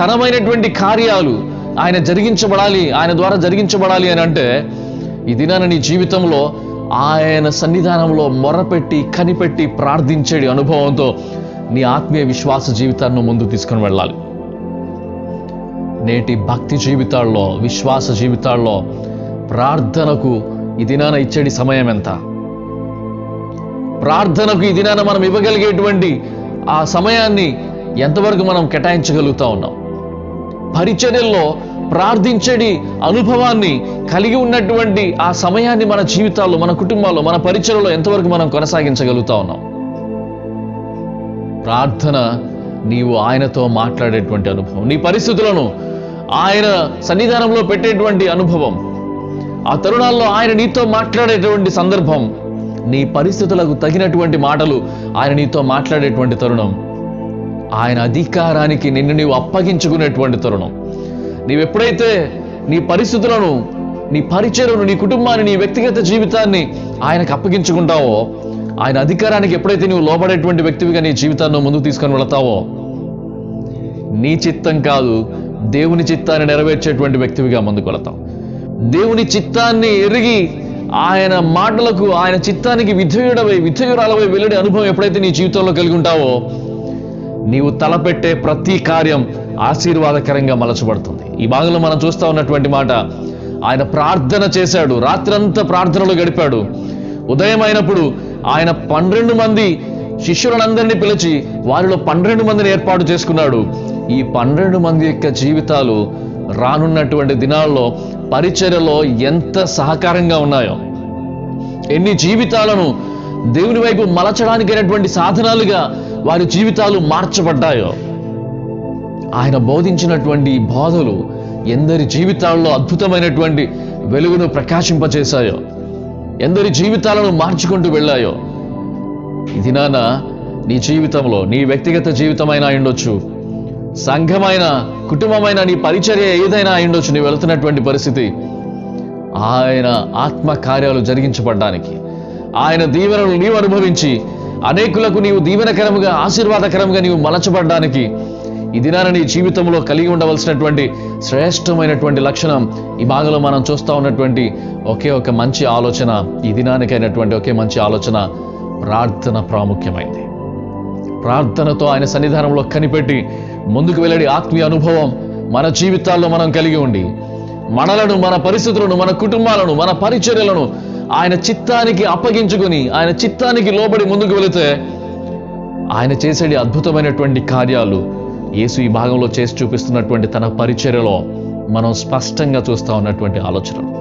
ఘనమైనటువంటి కార్యాలు ఆయన జరిగించబడాలి ఆయన ద్వారా జరిగించబడాలి అని అంటే ఈ దినాన నీ జీవితంలో ఆయన సన్నిధానంలో మొరపెట్టి కనిపెట్టి ప్రార్థించేడి అనుభవంతో నీ ఆత్మీయ విశ్వాస జీవితాన్ని ముందు తీసుకుని వెళ్ళాలి. నేటి భక్తి జీవితాల్లో విశ్వాస జీవితాల్లో ప్రార్థనకు ఈ దినాన ఇచ్చేటి సమయం ఎంత? ప్రార్థనకు ఈ దినాన మనం ఇవ్వగలిగేటువంటి ఆ సమయాన్ని ఎంతవరకు మనం కేటాయించగలుగుతా ఉన్నాం? పరిచర్యల్లో ప్రార్థించడి అనుభవాన్ని కలిగి ఉన్నటువంటి ఆ సమయాన్ని మన జీవితాల్లో మన కుటుంబాల్లో మన పరిచయలో ఎంతవరకు మనం కొనసాగించగలుగుతా ఉన్నాం? ప్రార్థన నీవు ఆయనతో మాట్లాడేటువంటి అనుభవం నీ పరిస్థితులను ఆయన సన్నిధానంలో పెట్టేటువంటి అనుభవం ఆ తరుణాల్లో ఆయన నీతో మాట్లాడేటువంటి సందర్భం నీ పరిస్థితులకు తగినటువంటి మాటలు ఆయన నీతో మాట్లాడేటువంటి తరుణం ఆయన అధికారానికి నిన్ను నీవు అప్పగించుకునేటువంటి తరుణం. నీవెప్పుడైతే నీ పరిస్థితులను నీ పరిచయను నీ కుటుంబాన్ని నీ వ్యక్తిగత జీవితాన్ని ఆయనకు అప్పగించుకుంటావో ఆయన అధికారానికి ఎప్పుడైతే నువ్వు లోబడేటువంటి వ్యక్తివిగా నీ జీవితాన్ని ముందుకు తీసుకొని వెళతావో నీ చిత్తం కాదు దేవుని చిత్తాన్ని నెరవేర్చేటువంటి వ్యక్తివిగా ముందుకు వెళతాం దేవుని చిత్తాన్ని ఎరిగి ఆయన మాటలకు ఆయన చిత్తానికి విధేయుడవై విధేయురాలవై వెళ్ళడే అనుభవం ఎప్పుడైతే నీ జీవితంలో కలిగి ఉంటావో నీవు తలపెట్టే ప్రతి కార్యం ఆశీర్వాదకరంగా మలచబడుతుంది. ఈ భాగంలో మనం చూస్తా ఉన్నటువంటి మాట ఆయన ప్రార్థన చేశాడు రాత్రంతా ప్రార్థనలో గడిపాడు. ఉదయం అయినప్పుడు ఆయన పన్నెండు మంది శిష్యులందరినీ పిలిచి వారిలో పన్నెండు మందిని ఏర్పాటు చేసుకున్నాడు. ఈ పన్నెండు మంది యొక్క జీవితాలు రానున్నటువంటి దినాల్లో పరిచర్యలో ఎంత సహకారంగా ఉన్నాయో ఎన్ని జీవితాలను దేవుని వైపు మలచడానికైనటువంటి సాధనాలుగా వారి జీవితాలు మార్చబడ్డాయో. ఆయన బోధించినటువంటి బోధలు ఎందరి జీవితాల్లో అద్భుతమైనటువంటి వెలుగును ప్రకాశింపచేశాయో ఎందరి జీవితాలను మార్చుకుంటూ వెళ్ళాయో. ఇది నాన్న నీ జీవితంలో నీ వ్యక్తిగత జీవితమైనా అయిండొచ్చు సంఘమైన కుటుంబమైన నీ పరిచర్య ఏదైనా అయిండొచ్చు నీ వెళుతున్నటువంటి పరిస్థితి ఆయన ఆత్మ కార్యాలు జరిగించబడ్డానికి. ఆయన దీవెనలు నీవు అనుభవించి అనేకులకు నీవు దీవెనకరముగా ఆశీర్వాదకరంగా నీవు మలచబడ్డానికి ఈ దినాన నీ జీవితంలో కలిగి ఉండవలసినటువంటి శ్రేష్టమైనటువంటి లక్షణం ఈ భాగంలో మనం చూస్తూ ఉన్నటువంటి ఒకే ఒక మంచి ఆలోచన ఈ దినానికైనటువంటి ఒకే మంచి ఆలోచన ప్రార్థన ప్రాముఖ్యమైంది. ప్రార్థనతో ఆయన సన్నిధానంలో కనిపెట్టి ముందుకు వెళ్ళడి ఆత్మీయ అనుభవం మన జీవితాల్లో మనం కలిగి ఉండి మనలను మన పరిస్థితులను మన కుటుంబాలను మన పరిచర్యలను ఆయన చిత్తానికి అప్పగించుకొని ఆయన చిత్తానికి లోబడి ముందుకు వెళితే ఆయన చేసేది అద్భుతమైనటువంటి కార్యాలు యేసు ఈ భాగంలో చేసి చూపిస్తున్నటువంటి తన పరిచర్యలో మనం స్పష్టంగా చూస్తా ఉన్నటువంటి ఆలోచనలు.